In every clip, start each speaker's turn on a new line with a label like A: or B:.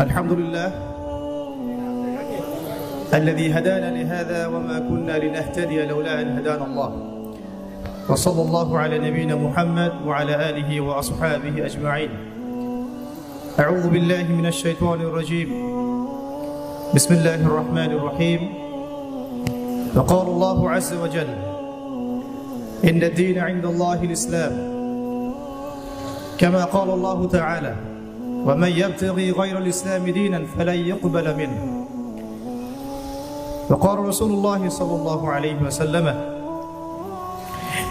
A: الحمد لله الذي هدانا لهذا وما كنا لنهتدي لولا أن هدانا الله. وصلى الله على نبينا محمد وعلى آله وأصحابه أجمعين. أعوذ بالله من الشيطان الرجيم. بسم الله الرحمن الرحيم. وقال الله عز وجل إن الدين عند الله الإسلام. كما قال الله تعالى ومن يبتغي غير الإسلام دينا فلن يقبل منه. وقال رسول الله صلى الله عليه وسلم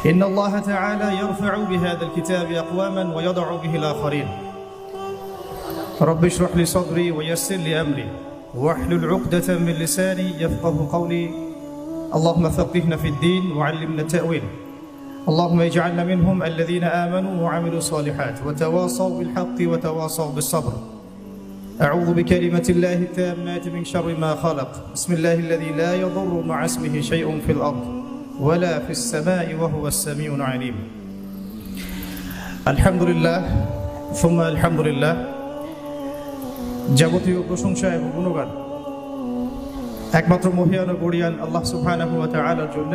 A: إن الله تعالى يرفع بهذا الكتاب أقواما ويضع به الآخرين. رب اشرح لي صدري ويسر لي أمري. واحلل عقدة من لساني يفقه قولي. اللهم فقهنا في الدين وعلمنا التأويل. اللهم اجعلنا منهم الذين آمنوا وعملوا الصالحات وتواصوا بالحق وتواصوا بالصبر أعوذ بكلمة الله التامات من شر ما خلق بسم الله الذي لا يضر مع اسمه شيء في الأرض ولا في السماء وهو السميع العليم الحمد لله ثم الحمد لله যাবতীয় প্রশংসা এবং গুণগান একমাত্র মহিয়ান ও গড়িয়ান আল্লাহ সুবহানাহু ওয়া তাআলার জন্য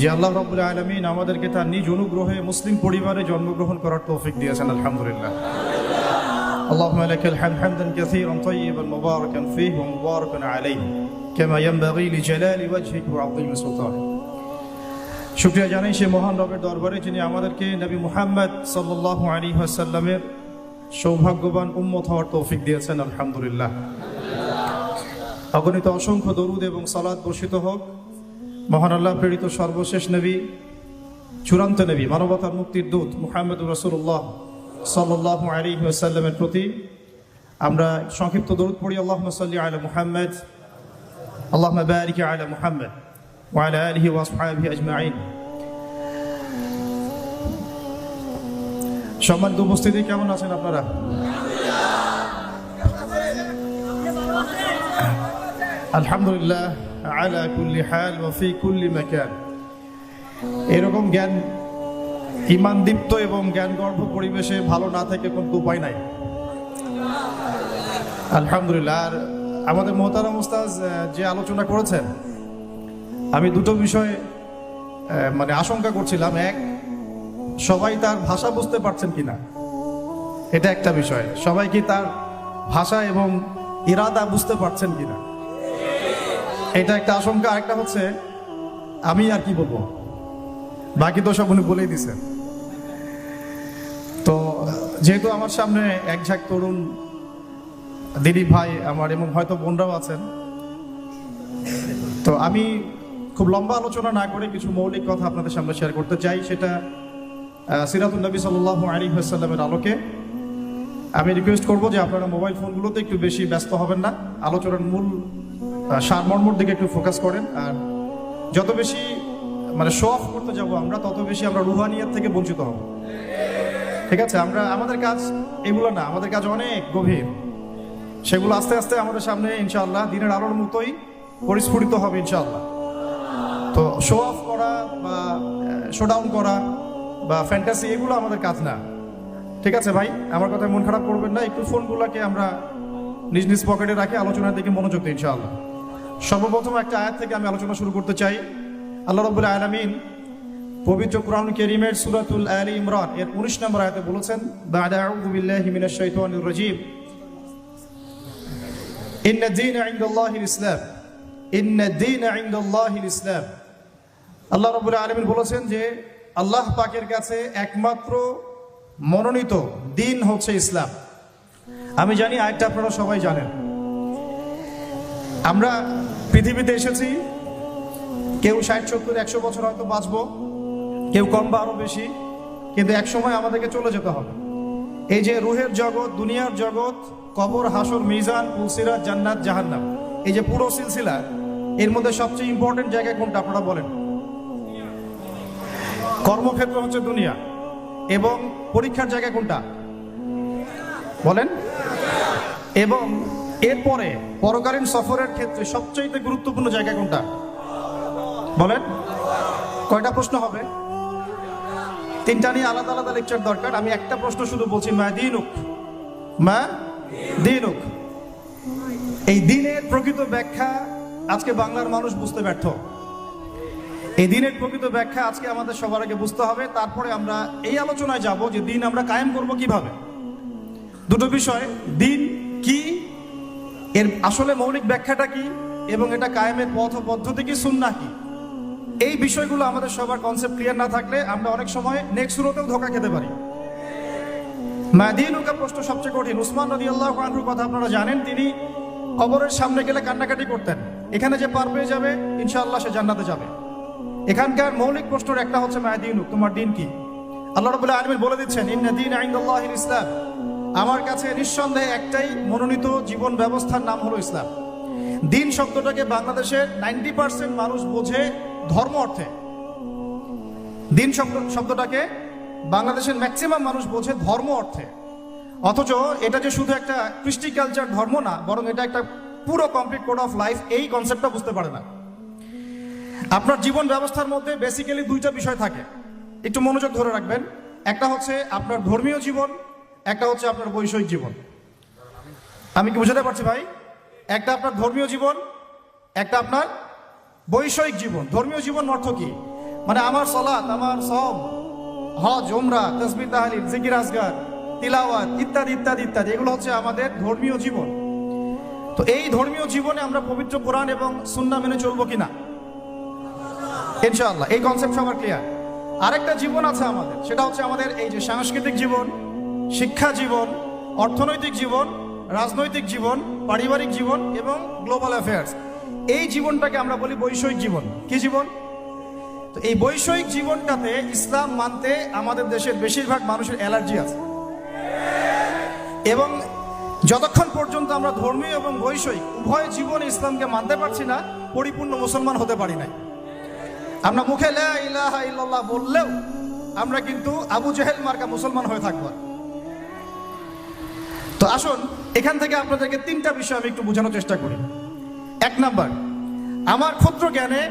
A: যে আল্লাহ রাব্বুল আলামিন আমাদেরকে তার নিজ অনুগ্রহে মুসলিম পরিবারে জন্মগ্রহণ করার তৌফিক দিয়েছেন আলহামদুলিল্লাহ اللهم لك الحمد حمدا كثيرا طيبا مباركا فيه ومباركا عليه كما ينبغي لجلال وجهك وعظيم سلطانك শুক্রিয়া জানাই সে মহান রবের দরবারে যিনি আমাদেরকে নবী মুহাম্মদ সাল্লাল্লাহু আলাইহি ওয়াসাল্লামের সৌভাগ্যবান উম্মত হওয়ার তৌফিক দিয়েছেন আলহামদুলিল্লাহ অগণিত অসংখ্য দরুদ এবং সালাদ বর্ষিত হোক মহান আল্লাহ প্রেরিত সর্বশেষ নবী চূড়ান্ত নবী মানবতার মুক্তির দূত মুহাম্মদ রসুল্লাহ সাল্লাহ আলী সাল্লামের প্রতি আমরা সংক্ষিপ্ত দরুদ পড়ি আল্লাহ সাল্লি আলা মুহাম্মদ আল্লাহ বারিক আলা মুহাম্মদ وعلى آله وأصحابه أجمعين সম্মানিত উপস্থিতি কেমন আছেন আপনারা আলহামদুলিল্লাহ আলা কুল্লি হাল ওয়া ফি কুল্লি মাকান। এরকম জ্ঞান ইমান দীপ্ত এবং জ্ঞান গর্ভ পরিবেশে ভালো না থেকে কোনো উপায় নাই। আলহামদুলিল্লাহ আর আমাদের মোহতারাম উস্তাজ আহ, যে আলোচনা করেছেন আমি দুটো বিষয় মানে আশঙ্কা করছিলাম। এক সবাই তার ভাষা বুঝতে পারছেন কিনা? এটা একটা বিষয়। সবাই কি তার ভাষা এবং ইরাদা বুঝতে পারছেন কিনা? এটা একটা আশঙ্কা, আরেকটা হচ্ছে, আমি আর কি বলব? বাকি তো সব উনি বলেই দিছেন তো, যেহেতু আমার সামনে এক ঝাঁক তরুণ দিদি ভাই, আমার এবং হয়তো বোনরাও আছেন, তো আমি খুব লম্বা আলোচনা না করে কিছু মৌলিক কথা আপনাদের সামনে শেয়ার করতে চাই। সেটা সিরাতুল নবী সাল্লাহ আলী সাল্লামের আলোকে। আমি রিকোয়েস্ট করব যে আপনারা মোবাইল ফোনগুলোতে একটু বেশি ব্যস্ত হবেন না। আলোচনার মূল সারমর্মর দিকে একটু ফোকাস করেন। আর যত বেশি মানে শো অফ করতে যাব আমরা, তত বেশি আমরা রুহানিয়ার থেকে বঞ্চিত হব। ঠিক আছে? আমরা, আমাদের কাজ এগুলো না, আমাদের কাজ অনেক গভীর। সেগুলো আস্তে আস্তে আমাদের সামনে, ইনশাআল্লাহ, দিনের আলোর মতোই পরিস্ফুটিত হবে, ইনশাআল্লাহ। তো শো অফ করা বা শো ডাউন করা বা ফ্যান্টাসি এগুলো আমাদের কাজ না। ঠিক আছে ভাই? আমার কথায় মন খারাপ করবেন না, একটু ফোনগুলোকে আমরা নিজ নিজ পকেটে রাখে, আলোচনার দিকে মনোযোগ দিই, ইনশাআল্লাহ। সর্বপ্রথম একটা আয়াত থেকে আমি আলোচনা শুরু করতে চাই। আল্লাহ রবুল আলমিন পবিত্র কোরআন কেরিমের সুরাতুল আলী ইমরান এর উনিশ নম্বর আয়াতে বলেছেন রাজীম। ইন্না দ্বীন ইনদাল্লাহিল ইসলাম। ইন্না দ্বীন ইনদাল্লাহিল ইসলাম। আল্লাহ রবুল আলমিন বলেছেন যে, আল্লাহ পাকের কাছে একমাত্র মনোনীত দিন হচ্ছে ইসলাম। আমি জানি আরেকটা আপনারা সবাই জানেন। আমরা পৃথিবীতে এসেছি। কেউ ষাট, সত্তর, একশো বছর হয়তো বাঁচবো, কেউ কম বা আরও বেশি, কিন্তু এক সময় আমাদেরকে চলে যেতে হবে। এই যে রুহের জগৎ, দুনিয়ার জগৎ, কবর, হাসর, মিজান পুলসিরাত জান্নাত, জাহান্নাম, এই যে পুরো সিলসিলা, এর মধ্যে সবচেয়ে ইম্পর্টেন্ট জায়গা কোনটা আপনারা বলেন? কর্মক্ষেত্র হচ্ছে দুনিয়া, এবং পরীক্ষার জায়গা কোনটা? বলেন। এবং এরপরে পরকালীন সফরের ক্ষেত্রে সবচেয়ে গুরুত্বপূর্ণ জায়গা কোনটা? বলেন। কয়টা প্রশ্ন হবে? তিনটা নিয়ে আলাদা আলাদা লেকচার দরকার। আমি একটা প্রশ্ন শুধু বলছি, মা দিনুক। মা দিনুক। এই দিনের প্রকৃত ব্যাখ্যা আজকে বাংলার মানুষ বুঝতে ব্যর্থ। এই দিনের প্রকৃত ব্যাখ্যা আজকে আমাদের সবার আগে বুঝতে হবে। তারপরে আমরা এই আলোচনায় যাব যে দিন আমরা কায়েম করব কীভাবে। দুটো বিষয়, দিন কি এর আসলে মৌলিক ব্যাখ্যাটা কি এবং এটা কায়েমের পথ পদ্ধতি কি, সুন্না কি? এই বিষয়গুলো আমাদের সবার কনসেপ্ট ক্লিয়ার না থাকলে আমরা অনেক সময় নেক্সট শুরুতেও ধোকা খেতে পারি। মাদিনুকা প্রশ্ন সবচেয়ে কঠিন। উসমান নদী আল্লাহ আনহুর কথা আপনারা জানেন, তিনি কবরের সামনে গেলে কান্নাকাটি করতেন। এখানে যে পার পেয়ে যাবে, ইনশাআল্লাহ সে জান্নাতে যাবে। এখানকার মৌলিক প্রশ্নের একটা হচ্ছে মায়াদিনুক তোমার দিন কি? আল্লাহ রবুল্লাহ আলমিন বলে দিচ্ছেন, ইন্না দিন আইন্দাল্লাহিল ইসলাম। আমার কাছে নিঃসন্দেহে একটাই মনোনীত জীবন ব্যবস্থার নাম হলো ইসলাম। দিন শব্দটাকে বাংলাদেশের নাইনটি পার্সেন্ট মানুষ বোঝে ধর্ম অর্থে। দিন শব্দ, শব্দটাকে বাংলাদেশের ম্যাক্সিমাম মানুষ বোঝে ধর্ম অর্থে। অথচ এটা যে শুধু একটা কৃষ্টি কালচার ধর্ম না, বরং এটা একটা পুরো কমপ্লিট কোড অফ লাইফ এই কনসেপ্টটা বুঝতে পারে না। আপনার জীবন ব্যবস্থার মধ্যে বেসিক্যালি দুইটা বিষয় থাকে। একটু মনোযোগ ধরে রাখবেন। একটা হচ্ছে আপনার ধর্মীয় জীবন একটা হচ্ছে আপনার বৈষয়িক জীবন। আমি কি বুঝাতে পারছি ভাই? একটা আপনার ধর্মীয় জীবন, একটা আপনার বৈষয়িক জীবন। ধর্মীয় জীবন অর্থ কি? মানে আমার সলাৎ আমার সব হজ ওমরা তসবি তাহালিল, জিকির আসগার তিলাওয়াত ইত্যাদি ইত্যাদি ইত্যাদি। এগুলো হচ্ছে আমাদের ধর্মীয় জীবন। তো এই ধর্মীয় জীবনে আমরা পবিত্র কোরআন এবং সুন্না মেনে চলবো কিনা? ইনশাআল্লাহ। এই কনসেপ্ট সবার ক্লিয়ার আরেকটা জীবন আছে আমাদের, সেটা হচ্ছে আমাদের এই যে সাংস্কৃতিক জীবন শিক্ষা জীবন, অর্থনৈতিক জীবন, রাজনৈতিক জীবন, পারিবারিক জীবন এবং গ্লোবাল অ্যাফেয়ার্স। এই জীবনটাকে আমরা বলি বৈষয়িক জীবন। কি জীবন? তো এই বৈষয়িক জীবনটাতে ইসলাম মানতে আমাদের দেশের বেশিরভাগ মানুষের অ্যালার্জি আছে। এবং যতক্ষণ পর্যন্ত আমরা ধর্মীয় এবং বৈষয়িক, উভয় জীবনে ইসলামকে মানতে পারছি না, পরিপূর্ণ মুসলমান হতে পারি নাই। আমরা মুখে ইলাহা বললেও আমরা কিন্তু আবু জেহেল মার্কা মুসলমান হয়ে থাকব। তো আসুন, এখান থেকে আপনাদেরকে তিনটা বিষয় আমি একটু বোঝানোর চেষ্টা করি। এক নাম্বার, আমার ক্ষুদ্র জ্ঞানে,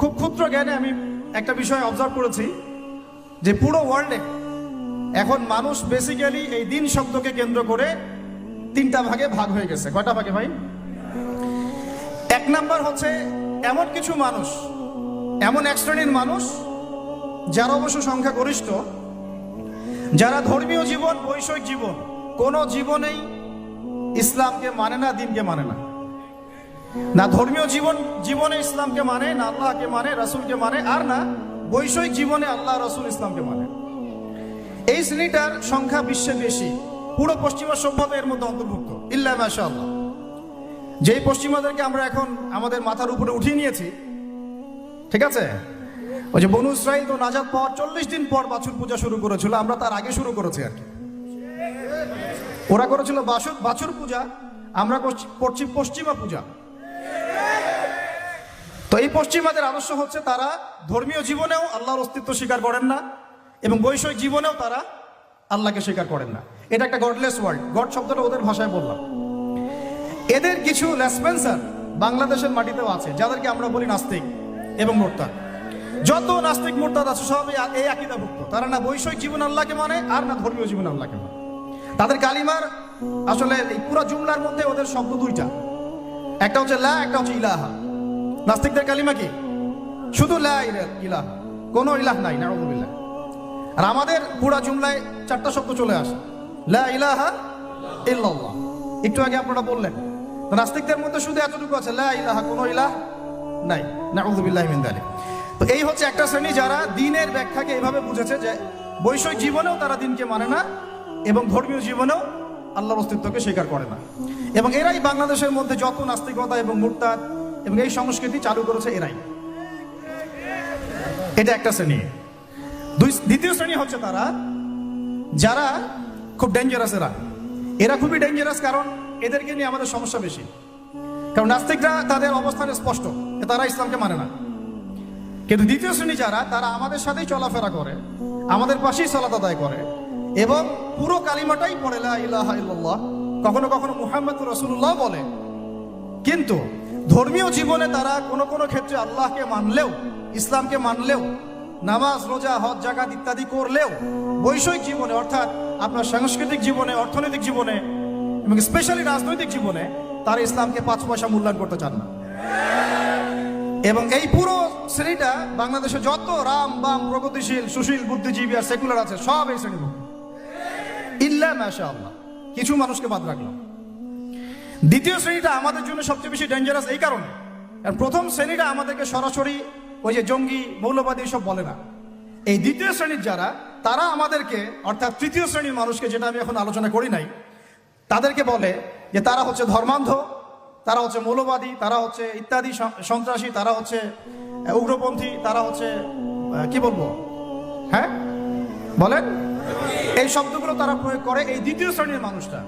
A: খুব ক্ষুদ্র জ্ঞানে আমি একটা বিষয় অবজার্ভ করেছি যে পুরো ওয়ার্ল্ডে এখন মানুষ বেসিক্যালি এই দিন শব্দকে কেন্দ্র করে তিনটা ভাগে ভাগ হয়ে গেছে। কয়টা ভাগে ভাই? এক নাম্বার হচ্ছে এমন কিছু মানুষ, এমন এক শ্রেণির মানুষ যারা অবশ্য সংখ্যা গরিষ্ঠ, যারা ধর্মীয় জীবন, বৈষয়িক জীবন কোন জীবনেই ইসলামকে মানে না, দিনকে মানে না। না ধর্মীয় জীবন, জীবনে ইসলামকে মানে না আল্লাহকে মানে রাসূলকে মানে আর না বৈষয়িক জীবনে আল্লাহ, রাসূল ইসলামকে মানে। এই শ্রেণীটার সংখ্যা বিশ্বে বেশি। পুরো পশ্চিমা সভ্যতা এর মধ্যে অন্তর্ভুক্ত। ইল্লা মাশা আল্লাহ যেই পশ্চিমাদেরকে আমরা এখন আমাদের মাথার উপরে উঠিয়ে নিয়েছি, ঠিক আছে? ওই যে বনু ইসরাইল তো নাজাদ পাওয়ার চল্লিশ দিন পর বাছুর পূজা শুরু করেছিল, আমরা তার আগে শুরু করেছি আর কি। ওরা করেছিল বাছুর বাছুর পূজা, আমরা করছি পশ্চিমা পূজা। তো এই পশ্চিমাদের আদর্শ হচ্ছে তারা ধর্মীয় জীবনেও আল্লাহর অস্তিত্ব স্বীকার করেন না এবং বৈষয়িক জীবনেও তারা আল্লাহকে স্বীকার করেন না। এটা একটা গডলেস ওয়ার্ল্ড গড শব্দটা ওদের ভাষায় বললাম। এদের কিছু লেসপেন্সার বাংলাদেশের মাটিতেও আছে, যাদেরকে আমরা বলি নাস্তিক এবং মোরতাদ। যত নাস্তিক মোরতাদ আছে সব এই- এই আকিদাভুক্ত। তারা না বৈষয়িক জীবন আল্লাহকে মানে আর না ধর্মীয় জীবন আল্লাহকে মানে। তাদের কালিমার আসলে এই পুরো জুমলার মধ্যে ওদের শব্দ দুইটা। একটা হচ্ছে লা, একটা হচ্ছে ইলাহা। নাস্তিকদের কালিমা কি? শুধু লা ইলা- ইলাহা। কোনো ইলাহ নাই নাউযুবিল্লাহ আর আমাদের পুরা জুমলায় চারটা শব্দ চলে আসে। লা ইলাহা ইল্লাল্লাহ। একটু আগে আপনারা বললেন নাস্তিকদের মধ্যে শুধু এতটুকু আছে, লা ইলাহা, কোনো ইলাহ নাই। নাউযুবিল্লাহি মিন যালিক তো এই হচ্ছে একটা শ্রেণি যারা দিনের ব্যাখ্যাকে এইভাবে বুঝেছে যে বৈষয়িক জীবনেও তারা দিনকে মানে না এবং ধর্মীয় জীবনেও আল্লাহর অস্তিত্বকে স্বীকার করে না। এবং এরাই বাংলাদেশের মধ্যে যত নাস্তিকতা এবং মুরতাদ এবং এই সংস্কৃতি চালু করেছে, এরাই। এটা একটা শ্রেণি। দুই, দ্বিতীয় শ্রেণি হচ্ছে তারা, যারা খুব ডেঞ্জারাস এরা। এরা খুবই ডেঞ্জারাস কারণ এদেরকে নিয়ে আমাদের সমস্যা বেশি। কারণ নাস্তিকরা তাদের অবস্থান স্পষ্ট তারা ইসলামকে মানে না। কিন্তু দ্বিতীয় শ্রেণি যারা, তারা আমাদের সাথেই চলাফেরা করে, আমাদের পাশেই সালাত আদায় করে এবং পুরো কালিমাটাই পড়ে, লা ইলাহা ইল্লাল্লাহ কখনো কখনো মুহাম্মদ রসুল্লাহ বলে। কিন্তু ধর্মীয় জীবনে তারা কোনো কোনো ক্ষেত্রে আল্লাহকে মানলেও, ইসলামকে মানলেও, নামাজ, রোজা, হজ জাকাত ইত্যাদি করলেও, বৈষয়িক জীবনে, অর্থাৎ আপনার সাংস্কৃতিক জীবনে, অর্থনৈতিক জীবনে এবং স্পেশালি রাজনৈতিক জীবনে, তারা ইসলামকে পাঁচ পয়সা মূল্যায়ন করতে চান না। এবং এই পুরো শ্রেণীটা বাংলাদেশে যত রাম, বাম, প্রগতিশীল, সুশীল, বুদ্ধিজীবী আর সেকুলার আছে, সব এই মধ্যে। ইল্লা আল্লাহ। কিছু মানুষকে বাদ রাখলাম দ্বিতীয় শ্রেণীটা আমাদের জন্য সবচেয়ে বেশি ডেঞ্জারাস এই কারণে। কারণ প্রথম শ্রেণীটা আমাদেরকে সরাসরি ওই যে জঙ্গি, মৌলবাদী সব বলে না। এই দ্বিতীয় শ্রেণির যারা, তারা আমাদেরকে, অর্থাৎ তৃতীয় শ্রেণির মানুষকে যেটা আমি এখন আলোচনা করি নাই, তাদেরকে বলে যে তারা হচ্ছে ধর্মান্ধ, তারা হচ্ছে মৌলবাদী, তারা হচ্ছে ইত্যাদি সন্ত্রাসী, তারা হচ্ছে উগ্রপন্থী, তারা হচ্ছে কি বলব? হ্যাঁ? বলেন? এই শব্দগুলো তারা প্রয়োগ করে এই দ্বিতীয় শ্রেণির মানুষটা।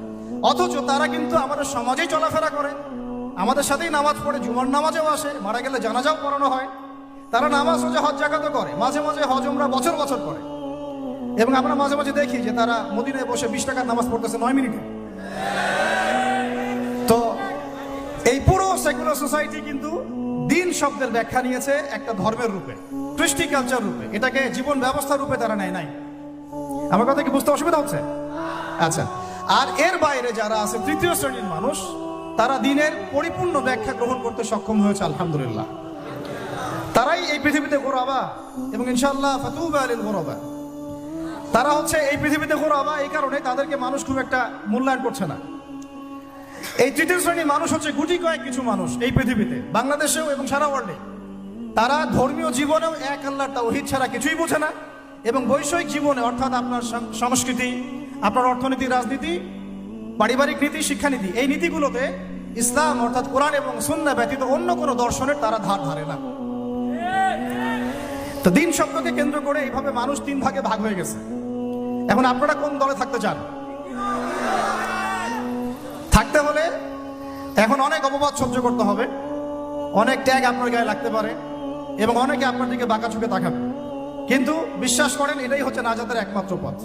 A: অথচ তারা কিন্তু আমাদের সমাজেই চলাফেরা করে। আমাদের সাথেই নামাজ পড়ে, জুমার নামাজেও আসে, মারা গেলে জানাজাও পড়ানো হয়। তারা নামাজ হজে হজ জাগাতও করে। মাঝে মাঝে হজ আমরা বছর বছর করে। এবং আমরা মাঝে মাঝে দেখি যে তারা মদিনায় বসে বিশ টাকার নামাজ পড়তেছে নয় মিনিটে। তো এই পুরো সেকুলার সোসাইটি কিন্তু দিন শব্দের ব্যাখ্যা নিয়েছে একটা ধর্মের রূপে, কৃষ্টি কালচার রূপে। এটাকে জীবন ব্যবস্থা রূপে তারা নেয় নাই। আমার কথা কি বুঝতে অসুবিধা হচ্ছে? আচ্ছা আর এর বাইরে যারা আছে, তৃতীয় শ্রেণির মানুষ, তারা দিনের পরিপূর্ণ ব্যাখ্যা গ্রহণ করতে সক্ষম হয়েছে, আলহামদুলিল্লাহ। তারাই এই পৃথিবীতে গোরাবা এবং ইনশাল্লাহ গোরাবা। তারা হচ্ছে এই পৃথিবীতে গোরাবা এই কারণে তাদেরকে মানুষ খুব একটা মূল্যায়ন করছে না। এই তৃতীয় শ্রেণির মানুষ হচ্ছে গুটি কয়েক কিছু মানুষ এই পৃথিবীতে, বাংলাদেশেও এবং সারা ওয়ার্ল্ডে তারা ধর্মীয় জীবনেও এক আল্লাহর তাওহীদ ছাড়া কিছুই বোঝে না। এবং বৈষয়িক জীবনে, অর্থাৎ আপনার সংস্কৃতি, আপনার অর্থনীতি, রাজনীতি, পারিবারিক নীতি, শিক্ষানীতি, এই নীতিগুলোতে ইসলাম, অর্থাৎ কোরআন এবং সুন্না ব্যতীত অন্য কোনো দর্শনের তারা ধার ধারে না। তো দিন শব্দকে কেন্দ্র করে এইভাবে মানুষ তিন ভাগে ভাগ হয়ে গেছে। এখন আপনারা কোন দলে থাকতে চান? থাকতে হলে এখন অনেক অপবাদ সহ্য করতে হবে। অনেক ট্যাগ আপনার গায়ে লাগতে পারে এবং অনেকে আপনার দিকে বাঁকা চোখে তাকাবে। কিন্তু বিশ্বাস করেন, এটাই হচ্ছে নাজাতের একমাত্র পথ।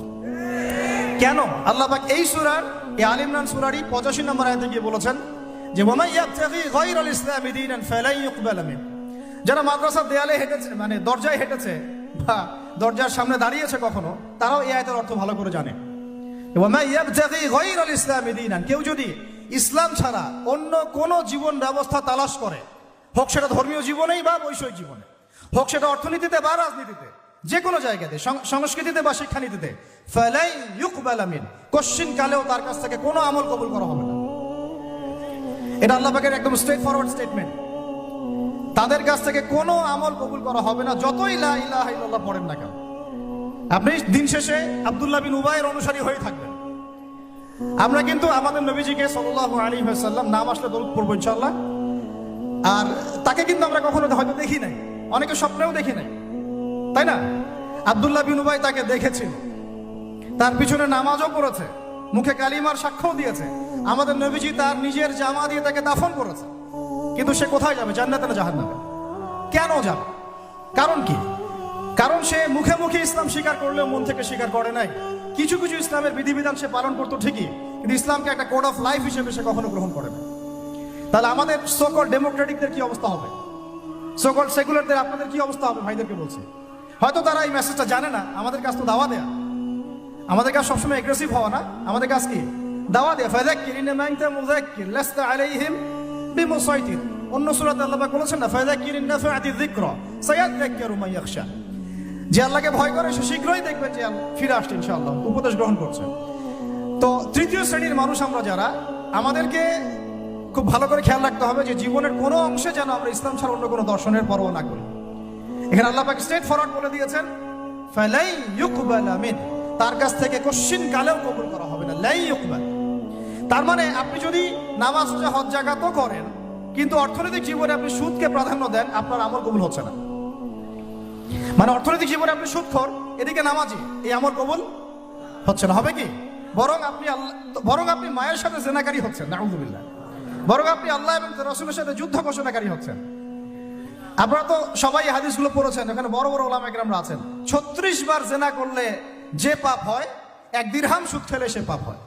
A: কেন? আল্লাহ এই সুরার, এই আল ইমরান সুরারই পঁচাশি নম্বর আয়াতে গিয়ে বলেছেন যে যারা মাদ্রাসার দেয়ালে হেঁটেছে মানে দরজায় হেঁটেছে, বা দরজার সামনে দাঁড়িয়েছে কখনো, তারাও এই আয়াতের অর্থ ভালো করে জানে। কেউ যদি ইসলাম ছাড়া অন্য কোন জীবন ব্যবস্থা তালাশ করে, হোক সেটা ধর্মীয় জীবনেই বা বৈষয়িক জীবনে, হোক সেটা অর্থনীতিতে বা রাজনীতিতে যে কোনো জায়গাতে সংস্কৃতিতে বা শিক্ষানীতিতে, ফালাই ইউকবাল মিন কোশ্চিন কালেও তার কাছ থেকে কোনো আমল কবুল করা হবে না। এটা আল্লাহ পাকের একদম স্ট্রেট ফরওয়ার্ড স্টেটমেন্ট তাদের কাছ থেকে কোনো আমল কবুল করা হবে না, যতই লা ইলাহা ইল্লাল্লাহ পড়েন না কেন। আপনি দিন শেষে আব্দুল্লাহ বিন উবাইয়ের অনুসারী হয়ে থাকবেন। আমরা কিন্তু আমাদের নবীজিকে সাল্লাল্লাহু আলাইহি ওয়াসাল্লাম নাম আসলে দরুদ পড়ব ইনশাআল্লাহ। আর তাকে কিন্তু আমরা কখনো হয়তো দেখি নাই। অনেকে স্বপ্নেও দেখি নাই। তাই না? আব্দুল্লাহ বিন উবাই তাকে দেখেছিল। তার পিছনে নামাজও পড়েছে। মুখে কালিমার সাক্ষ্য দিয়েছে। আমাদের নবীজি তার নিজের জামা দিয়ে তাকে দাফন করেছে। কিন্তু সে কোথায় যাবে? জান্নাতে না জাহান্নামে? কেন যাবে? কারণ কি? কারণ সে মুখে মুখে ইসলাম স্বীকার করলেও মন থেকে স্বীকার করে নাই। কিছু কিছু ইসলামের বিধিবিধান সে পালন করতো ঠিকই, কিন্তু ইসলামকে একটা কোড অফ লাইফ হিসেবে সে কখনো গ্রহণ করে না তাহলে আমাদের সকল ডেমোক্রেটিকদের কি অবস্থা হবে? সকল সেকুলারদের আপনাদের কি অবস্থা হবে? ভাইদেরকে বলছে। হয়তো তারা এই মেসেজটা জানে না। আমাদের কাজ তো দাওয়া দেয়া। আমাদের কাজ সবসময় এগ্রেসিভ হওয়া না। আমাদের কাজ কি? দাওয়া দেয়া। ফাযাক্কির ইন্নামা আনতা মুযাক্কির, লাস্তা আলাইহিম বিমুসাইতির। অন্য সূরাতে আল্লাহ পাক বলেছেন না, ফাযাক্কির ইন্নাফাআতি যিকরা সায়াযাক্কারু মান ইয়াখশা। যে আল্লাহকে ভয় করে, সে শীঘ্রই দেখবেন যে ফিরে আসছে ইনশাআল্লাহ, উপদেশ গ্রহণ করছে। তো তৃতীয় শ্রেণির মানুষ আমরা যারা, আমাদেরকে খুব ভালো করে খেয়াল রাখতে হবে যে জীবনের কোনো অংশে যেন আমরা ইসলাম ছাড়া অন্য কোনো দর্শনের পরোয়া না করি। এখানে আল্লাহ পাক স্ট্রেট ফরওয়ার্ড বলে দিয়েছেন, ফালাই ইউকবাল আমিন তার কাছ থেকে কোশ্চিন কালেও কবুল করা হবে না, লাই ইউকবাল। তার মানে আপনি যদি নামাজ হজ জাকাতও করেন, কিন্তু অর্থনৈতিক জীবনে আপনি সুদকে প্রাধান্য দেন, আপনার আমল কবুল হচ্ছে না। মানে অর্থনৈতিক জীবনে আপনি সুদখোর, এদিকে নামাজি, এই আমল কবুল হচ্ছে না। হবে কি? বরং আপনি আল্লাহ, বরং আপনি মায়ের সাথে জেনাকারী হচ্ছেন নাউজুবিল্লাহ বরং আপনি আল্লাহ এবং রসুলের সাথে যুদ্ধ ঘোষণাকারী হচ্ছেন। আপনারা তো সবাই হাদিসগুলো পড়েছেন এখানে বড় বড় ওলামা একরামরা আছেন। ছত্রিশ বার জেনা করলে যে পাপ হয়, এক দিরহাম সুদ খেলে সে পাপ হয়।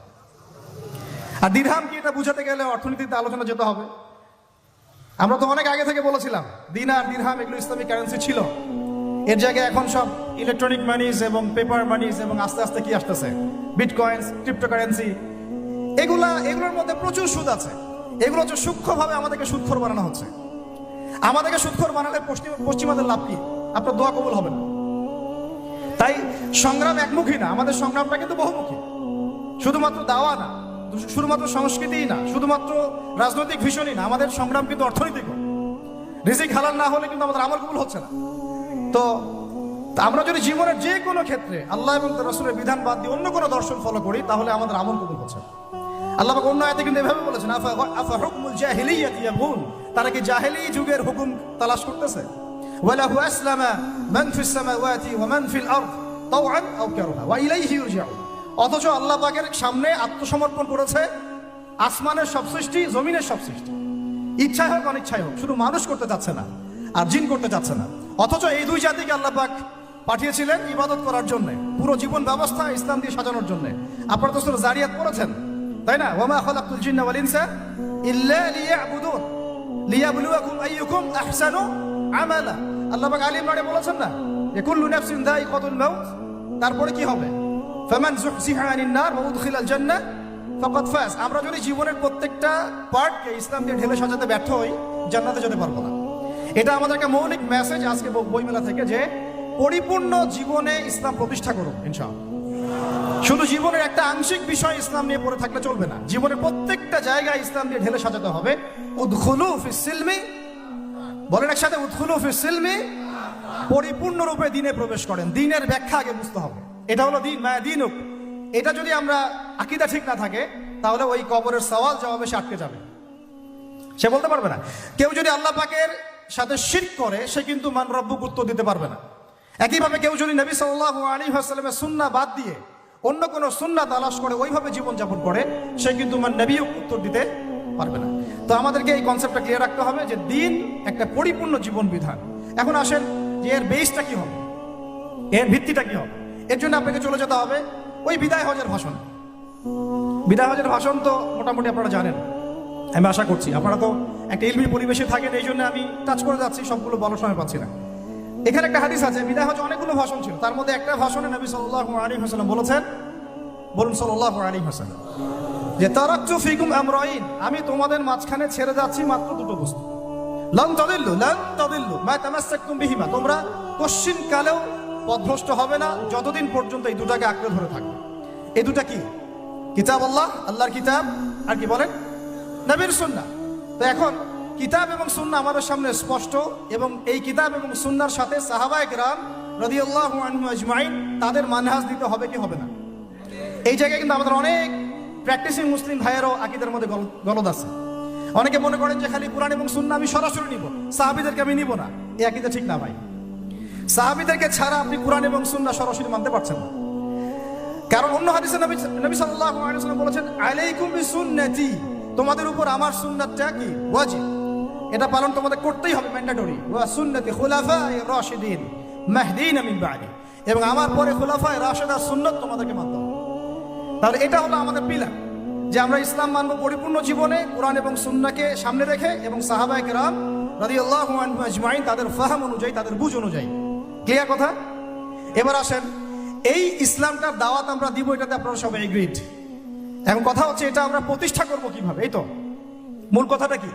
A: আর দিরহাম কি এটা বুঝাতে গেলে অর্থনীতিতে আলোচনা যেতে হবে? আমরা তো অনেক আগে থেকে বলেছিলাম দিনার দিরহাম এগুলো ইসলামিক কারেন্সি ছিল। এর জায়গায় এখন সব ইলেকট্রনিক মানিজ এবং পেপার মানিজ এবং আস্তে আস্তে কি আসতেছে? বিটকয়েন্স ক্রিপ্টোকারেন্সি এগুলা, এগুলোর মধ্যে প্রচুর সুদ আছে। এগুলো হচ্ছে সূক্ষ্মভাবে আমাদেরকে সুদখোর বানানো হচ্ছে। আমাদেরকে সুদখোর বানালে পশ্চিম পশ্চিমাদের লাভ কি? আপনার দোয়া কবুল হবে না। তাই সংগ্রাম একমুখী না, আমাদের সংগ্রামটা কিন্তু বহুমুখী। শুধুমাত্র দাওয়া না শুধুমাত্র সংস্কৃতিই না, শুধুমাত্র রাজনৈতিক ভীষণই না, আমাদের সংগ্রাম কিন্তু অর্থনৈতিক রিজিক হালাল না হলে কিন্তু আমাদের আমল কবুল হচ্ছে না। তো আমরা যদি জীবনের যে কোনো ক্ষেত্রে আল্লাহ এবং রসুলের বিধান বাদ দিয়ে অন্য কোনো দর্শন ফলো করি, তাহলে আমাদের আমল কবুল হচ্ছে না। আল্লাহ অন্য আয়াতে কিন্তু এভাবে বলেছেন, আফা আফা হুকমুল জাহিলিয়াতি ইয়াবুন তারা কি জাহেলি যুগের হুকুম তালাশ করতেছে? ওয়ালাহু আসলামা মান ফিস সামাওয়াতি ওয়া মান ফিল আরদ তাওআন আও কারহা ওয়া ইলাইহি ইরজাউন অথচ আল্লাহ পাকের সামনে আত্মসমর্পণ করেছে আসমানের সব সৃষ্টি জমিনের সব সৃষ্টি ইচ্ছায় হোক অনিচ্ছায় হোক, শুধু মানুষ করতে চাচ্ছে না, আর জিন করতে চাচ্ছে না। অথচ এই দুই জাতিকে আল্লাহ পাক পাঠিয়েছিলেন ইবাদত করার জন্য, পুরো জীবন ব্যবস্থা ইসলাম দিয়ে সাজানোর জন্য। আপনারা তো জারিয়াত পড়েছেন তাই না? ওমা খালাকুল জিন্না ওয়াল ইনসা ইল্লা আইয়ুকুম আহসানু আমালা। আল্লাহ পাক বলেছেন না যে, কুল্লু নাফসিন মাউত, তারপরে কি হবে? ফামান আনিন নার ওয়া উদখিলাল জান্নাহ ফাকাদ ফাজ। আমরা যদি জীবনের প্রত্যেকটা পার্টকে ইসলাম দিয়ে ঢেলে সাজাতে ব্যর্থ হই, জান্নাতে যেতে পারব না। এটা আমাদের একটা মৌলিক মেসেজ আজকে বইমেলা থেকে যে, পরিপূর্ণ জীবনে ইসলাম প্রতিষ্ঠা করুন ইনশাআল্লাহ। শুধু জীবনের একটা আংশিক বিষয় ইসলাম নিয়ে পড়ে থাকলে চলবে না। জীবনের প্রত্যেকটা জায়গায় ইসলাম নিয়ে ঢেলে সাজাতে হবে। উদ্খুলু ফিস সিলমি, বলেন একসাথে ফিস সিলমি, পরিপূর্ণরূপে দিনে প্রবেশ করেন। দিনের ব্যাখ্যা আগে বুঝতে হবে। এটা হলো দিন, মায়া দিন এটা যদি আমরা আকিদা ঠিক না থাকে, তাহলে ওই কবরের সওয়াল জবাবে সে আটকে যাবে। সে বলতে পারবে না। কেউ যদি আল্লাহ পাকের সাথে শির করে, সে কিন্তু মান উত্তর দিতে পারবে না। একইভাবে কেউ যদি নবী সাল্লাহ আলী হাসলামের সুন্না বাদ দিয়ে অন্য কোনো সুন্না তালাশ করে ওইভাবে জীবনযাপন করে, সে কিন্তু মান নবীও উত্তর দিতে পারবে না। তো আমাদেরকে এই কনসেপ্টটা ক্লিয়ার রাখতে হবে যে দিন একটা পরিপূর্ণ জীবন বিধান। এখন আসেন যে এর বেসটা কি হবে? এর ভিত্তিটা কি হবে? এর জন্য আপনাকে চলে যেতে হবে ওই বিদায় হজের ভাষণ। বিদায় হজের ভাষণ তো মোটামুটি আপনারা জানেন, আমি আশা করছি। আপনারা তো একটা ইলমি পরিবেশে থাকেন, এই জন্য আমি টাচ করে যাচ্ছি, সবগুলো বলার সময় পাচ্ছি না। এখানে একটা হাদিস আছে, বিদায় হজে অনেকগুলো ভাষণ ছিল। তার মধ্যে একটা ভাষণে নবী সাল্লাহ আলী হাসালাম বলেছেন, বলুন সাল্লাহ আলী হাসালাম যে তারাক্তু ফিকুম আমরাইন, আমি তোমাদের মাঝখানে ছেড়ে যাচ্ছি মাত্র দুটো বস্তু। লন তাদিল্লু লন তাদিল্লু, মা তামাসসাকতুম বিহিমা, তোমরা কশ্চিন কালেও পথভ্রষ্ট হবে না, যতদিন পর্যন্ত এই দুটাকে আঁকড়ে ধরে থাকবে। এই দুটা কি? কিতাব আল্লাহ, আল্লাহর কিতাব, আর কি বলেন? নবীর সুন্নাহ। তো এখন কিতাব এবং সুন্নাহ আমাদের সামনে স্পষ্ট এবং এই কিতাব এবং সুন্নার সাথে সাহাবায়ে কেরাম রাদিয়াল্লাহু আনহু আজমাইন তাদের মানহাজ দিতে হবে কি হবে না। এই জায়গায় কিন্তু আমাদের অনেক প্র্যাকটিসিং মুসলিম ভাইয়েরও আকিদের মধ্যে গল- গলদ আছে। অনেকে মনে করেন যে খালি কোরআন এবং সুন্না আমি সরাসরি নিব, সাহাবিদেরকে আমি নিব না। এই আকিদা ঠিক না ভাই। সাহাবিদেরকে ছাড়া আপনি কোরআন এবং সুন্না সরাসরি মানতে পারছেন না। কারণ অন্য হাদিসে নবী সাল্লাল্লাহু আলাইহি ওয়াসাল্লাম বলেছেন, আলাইকুম বিসুন্নতি। তোমাদের উপর আমার সুন্নাতটা কি? ওয়াজিব। এটা পালন তোমাদের করতেই হবে ম্যান্ডেটরি সুন্নতি খুলাফায়ে রাশিদিন, মাহদিন মিন বাদি। এবং আমার পরে খুলাফায়ে রাশিদার সুন্নত তোমাদেরকে মানতে হবে। তাহলে এটা হলো আমাদের পিলার, যে আমরা ইসলাম মানব পরিপূর্ণ জীবনে কোরআন এবং সুন্নাকে সামনে রেখে এবং সাহাবায়ে কেরাম রাদিয়াল্লাহু আনহু আজমাইন, তাদের ফাহাম অনুযায়ী, তাদের বুঝ অনুযায়ী। ক্লিয়ার কথা? এবার আসেন, এই ইসলামটার দাওয়াত আমরা দিব এটাতে আপনারা সবাই এগ্রিড এখন কথা হচ্ছে এটা আমরা প্রতিষ্ঠা করব কীভাবে, এই তো? মূল কথাটা কি?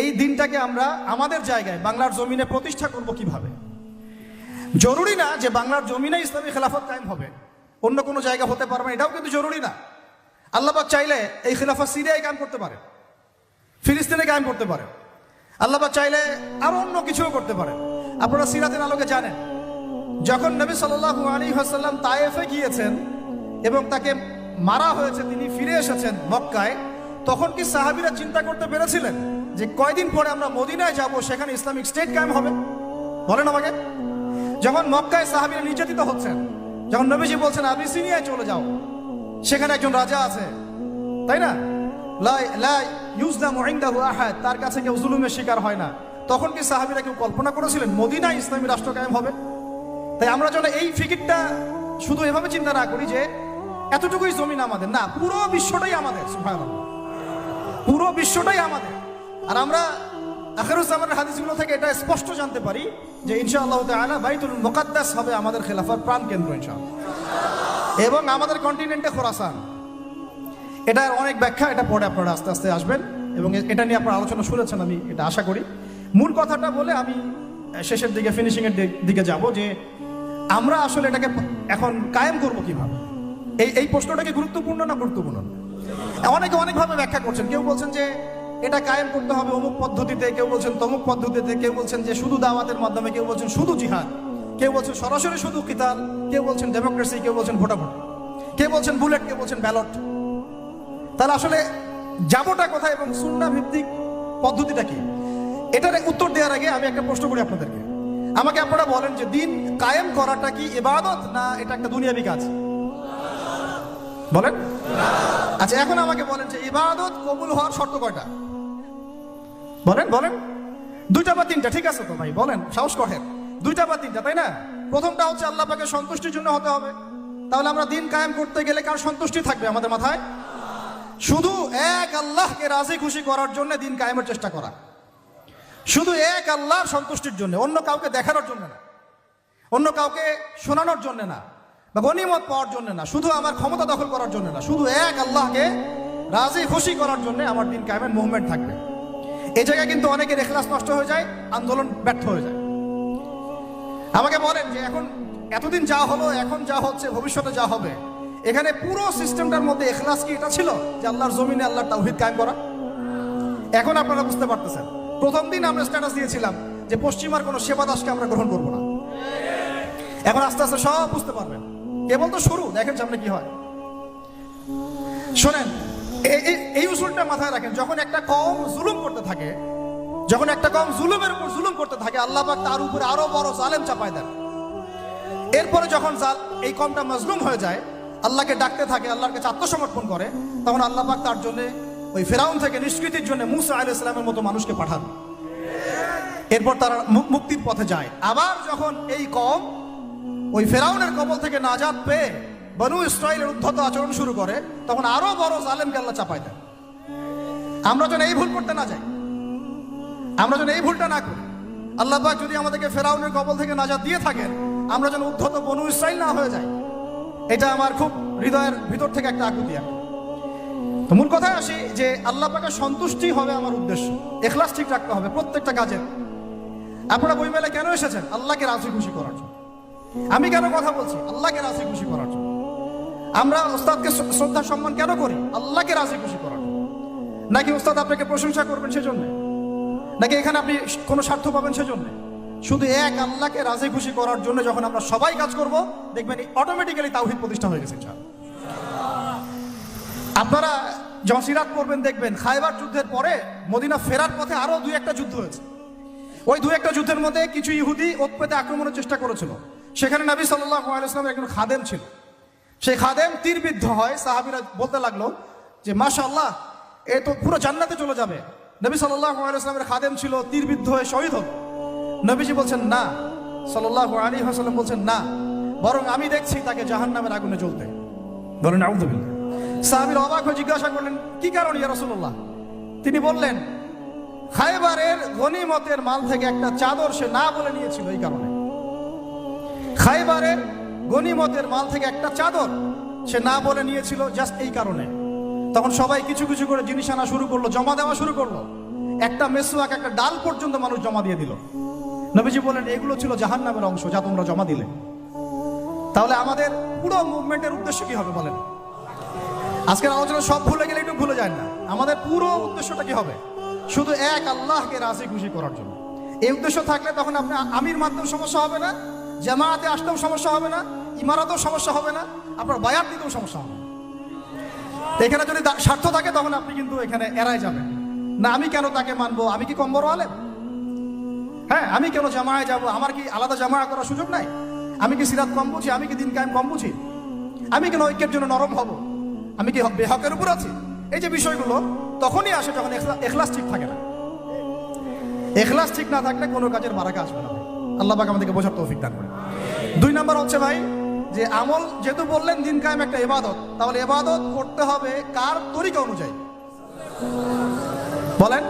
A: এই দিনটাকে আমরা আমাদের জায়গায় বাংলার জমিনে প্রতিষ্ঠা করব কীভাবে? জরুরি না যে বাংলার জমিনে ইসলামী খেলাফত কায়েম হবে। অন্য কোনো জায়গা হতে পারবে এটাও কিন্তু জরুরি না। আল্লাহবাক চাইলে এই খেলাফত সিরিয়ায় কায়েম করতে পারে, ফিলিস্তিনে কায়েম করতে পারে। আল্লাহবাক চাইলে আরও অন্য কিছুও করতে পারে। আপনারা সিরাতের আলোকে জানেন, যখন নবী সাল্লাল্লাহু আলী হাসাল্লাম তায়েফে গিয়েছেন এবং তাকে মারা হয়েছে, তিনি ফিরে এসেছেন মক্কায়, তখন কি সাহাবিরা চিন্তা করতে পেরেছিলেন? যে কয়দিন পরে আমরা মদিনায় যাব, সেখানে ইসলামিক স্টেট কায়েম হবে। বলেন আমাকে। যখন মক্কায় সাহাবিরা নির্যাতিত হচ্ছেন, যখন নবীজি বলছেন আবিসিনিয়ায় চলে যাও, সেখানে একজন রাজা আছে। তাই না? তার কাছে কেউ জুলুমের শিকার হয় না। তখন কি সাহাবিরা কেউ কল্পনা করেছিলেন মদিনা ইসলামী রাষ্ট্র কায়েম হবে? তাই আমরা যেন এই ফিকিরটা শুধু এভাবে চিন্তা না করি যে, এতটুকুই জমিন আমাদের। না, পুরো বিশ্বটাই আমাদের পুরো বিশ্বটাই আমাদের। আর আমরা আখেরুজ্জামানের হাদিসগুলো থেকে এটা স্পষ্ট জানতে পারি যে ইনশাআল্লাহ তাআলা বাইতুল মুকাদ্দাস হবে আমাদের খেলাফার প্রাণ কেন্দ্র, ইনশাআল্লাহ। এবং আমাদের কন্টিনেন্টে খোরাসান। এটার অনেক ব্যাখ্যা, এটা পরে আপনারা আস্তে আস্তে আসবেন। এবং এটা নিয়ে আপনারা আলোচনা শুনেছেন, আমি এটা আশা করি। মূল কথাটা বলে আমি শেষের দিকে ফিনিশিং এর দিকে যাব যে আমরা আসলে এটাকে এখন কায়েম করব কীভাবে? এই এই প্রশ্নটাকে গুরুত্বপূর্ণ না গুরুত্বপূর্ণ? অনেকে অনেকভাবে ব্যাখ্যা করছেন। কেউ বলছেন যে এটা কায়েম করতে হবে অমুক পদ্ধতিতে। কেউ বলছেন তমুক পদ্ধতিতে, কেউ বলছেন যে শুধু দাওয়াতের মাধ্যমে, কেউ বলছেন শুধু জিহাদ। কেউ বলছেন সরাসরি শুধু কিতাল কেউ বলছেন ডেমোক্রেসি কেউ বলছেন ভোটাভুটি। কেউ বলছেন বুলেট কেউ বলছেন ব্যালট তাহলে আসলে যাবোটা কোথায় এবং সুন্না ভিত্তিক পদ্ধতিটা কি? এটার উত্তর দেওয়ার আগে আমি একটা প্রশ্ন করি আপনাদেরকে। আমাকে আপনারা বলেন যে দিন কায়েম করাটা কি ইবাদত না এটা একটা দুনিয়াবি কাজ? বলেন। আচ্ছা এখন আমাকে বলেন যে ইবাদত কবুল হওয়ার শর্ত কয়টা? বলেন বলেন। দুইটা বা তিনটা, ঠিক আছে তো ভাই? বলেন, সাহস করেন। দুইটা বা তিনটা, তাই না? প্রথমটা হচ্ছে আল্লাহ পাকে সন্তুষ্টির জন্য হতে হবে। তাহলে আমরা দিন কায়েম করতে গেলে কার সন্তুষ্টি থাকবে আমাদের মাথায়? শুধু এক আল্লাহকে রাজি খুশি করার জন্য দিন কায়েমের চেষ্টা করা। শুধু এক আল্লাহর সন্তুষ্টির জন্য, অন্য কাউকে দেখানোর জন্য না। অন্য কাউকে শোনানোর জন্য না, বা গণিমত পাওয়ার জন্য না, শুধু আমার ক্ষমতা দখল করার জন্য না, শুধু এক আল্লাহকে রাজি খুশি করার জন্য আমার দিন কায়েমের মুভমেন্ট থাকবে। এই জায়গায় কিন্তু অনেকের এখলাস নষ্ট হয়ে যায়, আন্দোলন ব্যর্থ হয়ে যায়। আমাকে বলেন যে এখন এতদিন যা হলো, এখন যা হচ্ছে, ভবিষ্যতে যা হবে, এখানে পুরো সিস্টেমটার মধ্যে এখলাস কি এটা ছিল? যে আল্লাহর জমিনে আল্লাহর তাওহিদ কায়েম করা? এখন আপনারা বুঝতে পারতেছেন। প্রথম দিন আমরা স্ট্যাটাস দিয়েছিলাম যে পশ্চিমার কোনো সেবা দাসকে আমরা গ্রহণ করব না। এখন আস্তে আস্তে সব বুঝতে পারবেন। কেবল তো শুরু, দেখেন সামনে কি হয়। শোনেন এই উসুলটা মাথায় রাখেন, যখন একটা কম জুলুম করতে থাকে, যখন একটা কম জুলুমের উপর জুলুম করতে থাকে, আল্লাহ পাক তার উপরে আরও বড় জালেম চাপায় দেন। এরপরে যখন জাল, এই কমটা মজলুম হয়ে যায়, আল্লাহকে ডাকতে থাকে, আল্লাহর কাছে আত্মসমর্পণ করে, তখন আল্লাহ পাক তার জন্য ওই ফেরাউন থেকে নিষ্কৃতির জন্য মুসা আলাইহিস ইসলামের মতো মানুষকে পাঠান। এরপর তারা মুক্তির পথে যায়। আবার যখন এই কম ওই ফেরাউনের কবল থেকে নাজাদ পেয়ে বনু ইসরায়েলের উদ্ধত আচরণ শুরু করে, তখন আরও বড় জালেমকে আল্লাহ চাপায় দেন। আমরা যেন এই ভুল করতে না যাই, আমরা যেন এই ভুলটা না করি। আল্লাহ পাক যদি আমাদেরকে ফেরাউনের কবল থেকে নাজাদ দিয়ে থাকেন, আমরা যেন উদ্ধত বনু ইসরায়েল না হয়ে যাই। এটা আমার খুব হৃদয়ের ভিতর থেকে একটা আকুতি আর তো মূল কথায় আসি যে আল্লাহ পাকের সন্তুষ্টি হবে আমার উদ্দেশ্য। এখলাস ঠিক রাখতে হবে প্রত্যেকটা কাজের। আপনারা বই মেলে কেন এসেছেন? আল্লাহকে রাজি খুশি করার জন্য। আমি কেন কথা বলছি? আল্লাহকে রাজি খুশি করার জন্য। আমরা ওস্তাদকে শ্র- শ্রদ্ধা, সম্মান কেন করি? আল্লাহকে রাজি খুশি করার। নাকি ওস্তাদ আপনাকে প্রশংসা করবেন সেজন্য? নাকি এখানে আপনি কোনো স্বার্থ পাবেন সেজন্য? শুধু এক, আল্লাহকে রাজি খুশি করার জন্য যখন আমরা সবাই কাজ করব, দেখবেন অটোমেটিক্যালি তাওহিদ প্রতিষ্ঠা হয়ে গেছে আপনারা যখন সিরাত করবেন দেখবেন খাইবার যুদ্ধের পরে মদিনা ফেরার পথে আরও দুই একটা যুদ্ধ হয়েছে। ওই দুই একটা যুদ্ধের মধ্যে কিছু ইহুদি ওত পেতে আক্রমণের চেষ্টা করেছিল। সেখানে নবী সাল্লাহ আলাইসলামের একজন খাদেম ছিল। সেই খাদেম তীরবিদ্ধ হয়, সাহাবিরা বলতে লাগল যে মাশা আল্লাহ এ তো পুরো জান্নাতে চলে যাবে। নবী সাল্লাহ আলাইসলামের খাদেম ছিল তীরবিদ্ধ হয়ে শহীদ হল। নবীজি বলছেন, না। সাল্লাহ আলী হাসাল্লাম বলছেন, না। বরং আমি দেখছি তাকে জাহান নামের আগুনে জ্বলতে। বলেন আউদ্দিল্লা সাহাবির অবাক হয়ে জিজ্ঞাসা করলেন, কি কারণ ইয়া রসুল্লাহ তিনি বললেন, খাইবারের গনিমতের মাল থেকে একটা চাদর সে না বলে নিয়েছিল এই কারণে। খাইবারের গনিমতের মাল থেকে একটা চাদর সে না বলে নিয়েছিল জাস্ট এই কারণে। তখন সবাই কিছু কিছু করে জিনিস আনা শুরু করল, জমা দেওয়া শুরু করল। একটা মেসুয়াক একটা ডাল পর্যন্ত মানুষ জমা দিয়ে দিল। নবীজি বলেন এগুলো ছিল জাহান নামের অংশ যা তোমরা জমা দিলে। তাহলে আমাদের পুরো মুভমেন্টের উদ্দেশ্য কি হবে বলেন? আজকের আলোচনা সব ভুলে গেলে একটু ভুলে যায় না। আমাদের পুরো উদ্দেশ্যটা কি হবে? শুধু এক আল্লাহকে রাজি খুশি করার জন্য। এই উদ্দেশ্য থাকলে তখন আপনার আমির মাধ্যম সমস্যা হবে না। জামায়াতে আসতেও সমস্যা হবে না, ইমারতেও সমস্যা হবে না, আপনার বায়াত দিতেও সমস্যা হবে এখানে যদি স্বার্থ থাকে তখন আপনি কিন্তু এখানে এড়াই যাবেন। না, আমি কেন তাকে মানবো? আমি কি কম বড় হ্যাঁ আমি কেন জামায় যাব? আমার কি আলাদা জামা করার সুযোগ নাই? আমি কি সিরাত কম বুঝি? আমি কি দিন কায়েম কম বুঝি? আমি কেন ঐক্যের জন্য নরম হব? আমি কি বেহকের উপর আছি? এই যে বিষয়গুলো, তখনই আসে যখন এখলাস ঠিক থাকে না। এখলাস ঠিক না থাকলে কোনো কাজের বারাকা আসবে না। আল্লাহ আমাদেরকে বোঝার তৌফিক দান করে দুই নাম্বার হচ্ছে ভাই, যে আমল, যেহেতু বললেন দিন কায়েম একটা এবাদত তাহলে এবাদত করতে হবে কার তরিকা অনুযায়ী? বলেন।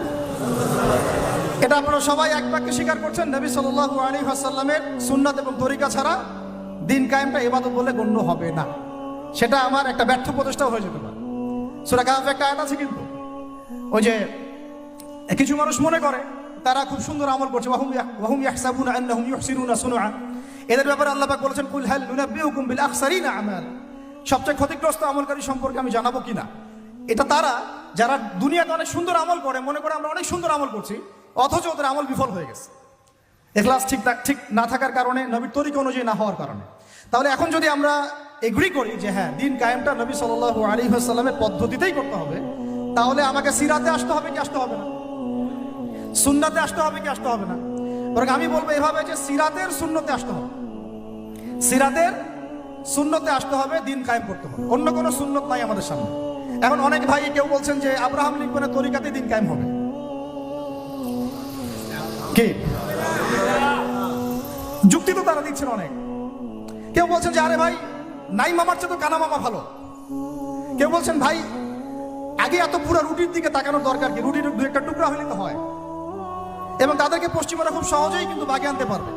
A: এটা আপনারা সবাই এক বাক্যে স্বীকার করছেন, নবী সাল্লাল্লাহু আলাইহি ওয়াসাল্লামের সুন্নাত এবং তরিকা ছাড়া দিন কায়েমটা এবাদত বলে গণ্য হবে না। সেটা আমার একটা ব্যর্থ প্রচেষ্টাও হয়ে যেতে পারে। সুরা একটা আয়াত আছে কিন্তু। ওই যে, কিছু মানুষ মনে করে তারা খুব সুন্দর আমল করছে। এদের ব্যাপারে আল্লাহ বলেছেন, কুল হাল নুনাব্বিউকুম বিল আখসারিনা আমাল। সবচেয়ে ক্ষতিগ্রস্ত আমলকারী সম্পর্কে আমি জানাব কিনা? এটা তারা যারা দুনিয়াতে অনেক সুন্দর আমল করে, মনে করে আমরা অনেক সুন্দর আমল করছি, অথচ ওদের আমল বিফল হয়ে গেছে। এখলাস ঠিক ঠিক না থাকার কারণে, নবীর তরিকা অনুযায়ী না হওয়ার কারণে। তাহলে এখন যদি আমরা এগ্রি করি যে হ্যাঁ দিন কায়েমটা নবী সাল্লাল্লাহু আলী ওয়াসাল্লামের পদ্ধতিতেই করতে হবে, তাহলে আমাকে সিরাতে আসতে হবে কি আসতে হবে না? সুন্নাতে আসতে হবে কি আসতে হবে না? বরং আমি বলব এভাবে যে সিরাতের শূন্যতে আসতে হবে। সিরাতের শূন্যতে আসতে হবে, দিন কায়েম করতে হবে। অন্য কোনো শূন্যত নাই আমাদের সামনে। এখন অনেক ভাই কেউ বলছেন যে আব্রাহাম লিঙ্কনের তরিকাতে দিন কায়েম হবে। কি? যুক্তি তো তারা দিচ্ছেন অনেক। কেউ বলছেন যে, আরে ভাই নাই মামার চেয়ে তো কানা মামা ভালো। কেউ বলছেন, ভাই, আগে এত পুরো রুটির দিকে তাকানোর দরকার কি? রুটির দু একটা টুকরা হলে তো হয়। এবং তাদেরকে পশ্চিমারা খুব সহজেই কিন্তু বাগে আনতে পারবে।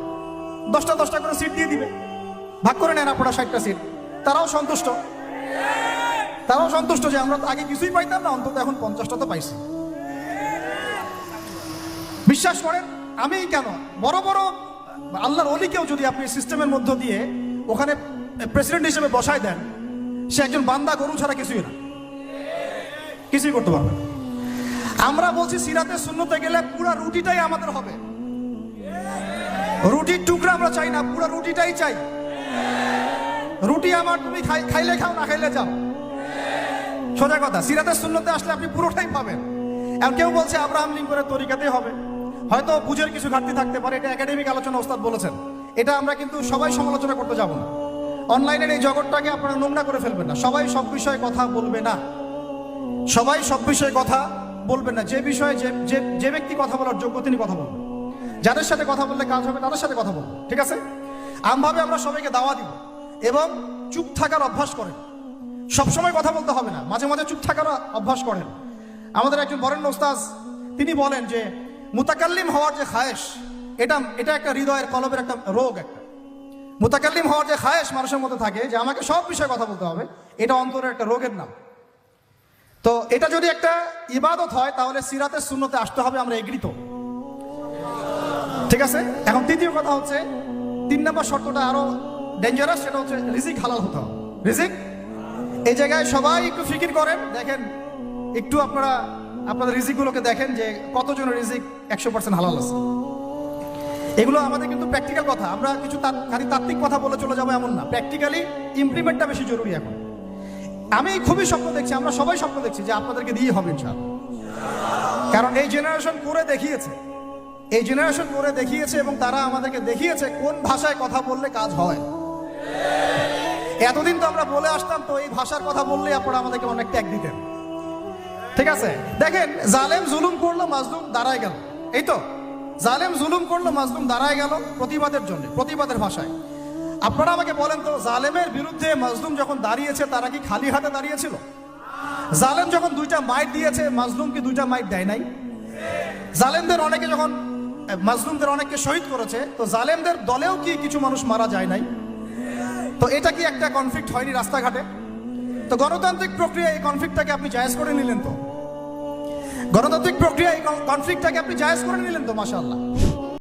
A: দশটা দশটা করে সিট দিয়ে দিবে। ভাগ করে নেন আপনারা ষাটটা সিট তারাও সন্তুষ্ট। তারাও সন্তুষ্ট যে আমরা আগে কিছুই পাইতাম না, অন্তত এখন পঞ্চাশটা তো পাইছি। বিশ্বাস করেন, আমি কেন? বড় বড় আল্লাহর অলিকেও যদি আপনি সিস্টেমের মধ্য দিয়ে ওখানে প্রেসিডেন্ট হিসেবে বসায় দেন, সে একজন বান্দা গরু ছাড়া কিছুই না। কিছুই করতে পারবে না। আমরা বলছি সিরাতে শূন্যতে গেলে পুরো রুটিটাই আমাদের হবে। রুটির টুকরা আমরা চাই না, পুরো রুটিটাই চাই। রুটি আমার, তুমি খাই- খাইলে খাও, না খাইলে যাও। সোজা কথা সিরাতের শূন্যতে আসলে আপনি পুরোটাই পাবেন। এখন কেউ বলছে আব্রাহাম লিঙ্কনের তরিকাতেই হবে। হয়তো বুঝের কিছু ঘাটতি থাকতে পারে, এটা একাডেমিক আলোচনা ওস্তাদ বলেছেন। এটা আমরা কিন্তু সবাই সমালোচনা করতে যাব না। অনলাইনের এই জগৎটাকে আপনারা নোংরা করে ফেলবেন না। সবাই সব বিষয়ে কথা বলবে না। সবাই সব বিষয়ে কথা বলবেন না। যে বিষয়ে যে যে ব্যক্তি কথা বলার যোগ্য তিনি কথা বলবেন। যাদের সাথে কথা বললে কাজ হবে, তাদের সাথে কথা বলব ঠিক আছে? আমভাবে আমরা সবাইকে দাওয়া দিব এবং চুপ থাকার অভ্যাস করেন। সবসময় কথা বলতে হবে না। মাঝে মাঝে চুপ থাকার অভ্যাস করেন। আমাদের একজন বরেণ্য ওস্তাজ তিনি বলেন যে, মুতাকাল্লিম হওয়ার যে খায়েশ, এটা এটা একটা হৃদয়ের কলবের একটা রোগ একটা। মুতাকাল্লিম হওয়ার যে খায়েশ মানুষের মধ্যে থাকে, যে আমাকে সব বিষয়ে কথা বলতে হবে, এটা অন্তরের একটা রোগের নাম। তো এটা যদি একটা ইবাদত হয়, তাহলে সিরাতের শূন্যতে আসতে হবে, আমরা এগৃত ঠিক আছে? এখন তৃতীয় কথা হচ্ছে, তিন নম্বর শর্তটা আরও ডেঞ্জারাস সেটা হচ্ছে রিজিক হালাল হতে হবে। রিজিক? এই জায়গায় সবাই একটু ফিকির করেন। দেখেন, একটু আপনারা, আপনাদের রিজিকগুলোকে দেখেন যে কতজনের রিজিক একশো পার্সেন্ট হালাল আছে। এগুলো আমাদের কিন্তু প্র্যাকটিক্যাল কথা। আমরা কিছু খালি তাত্ত্বিক কথা বলে চলে যাব এমন না। প্র্যাকটিক্যালি ইমপ্লিমেন্টটা বেশি জরুরি এখন। আমি খুবই স্বপ্ন দেখছি, আমরা সবাই স্বপ্ন দেখছি যে আপনাদেরকে দিয়ে হবে কারণ এই জেনারেশন করে দেখিয়েছে। এই জেনারেশন করে দেখিয়েছে এবং তারা আমাদেরকে দেখিয়েছে কোন ভাষায় কথা বললে কাজ হয়। এতদিন তো আমরা বলে আসতাম, তো এই ভাষার কথা বললে আপনারা আমাদেরকে অনেক ট্যাগ দিতেন। ঠিক আছে? দেখেন, জালেম জুলুম করল, মাজলুম দাঁড়ায় গেল। এই তো? জালেম জুলুম করল, মাজলুম দাঁড়ায় গেল প্রতিবাদের জন্য, প্রতিবাদের ভাষায়। আপনারা আমাকে বলেন তো, জালেমের বিরুদ্ধে মাজলুম যখন দাঁড়িয়েছে, তারা কি খালি হাতে দাঁড়িয়েছিল? জালেম যখন দুইটা মাইট দিয়েছে, মাজলুম কি দুইটা মাইট দেয় নাই? জালেমদের অনেকে যখন মাজলুমদের অনেককে শহীদ করেছে, তো জালেমদের দলেও কি কিছু মানুষ মারা যায় নাই? তো এটা কি একটা কনফ্লিক্ট হয়নি রাস্তাঘাটে? তো গণতান্ত্রিক প্রক্রিয়া এই কনফ্লিক্টটাকে আপনি জায়েজ করে নিলেন তো? গণতান্ত্রিক প্রক্রিয়া এই কনফ্লিক্টটাকে আপনি জায়েজ করে নিলেন তো, মাশাআল্লাহ।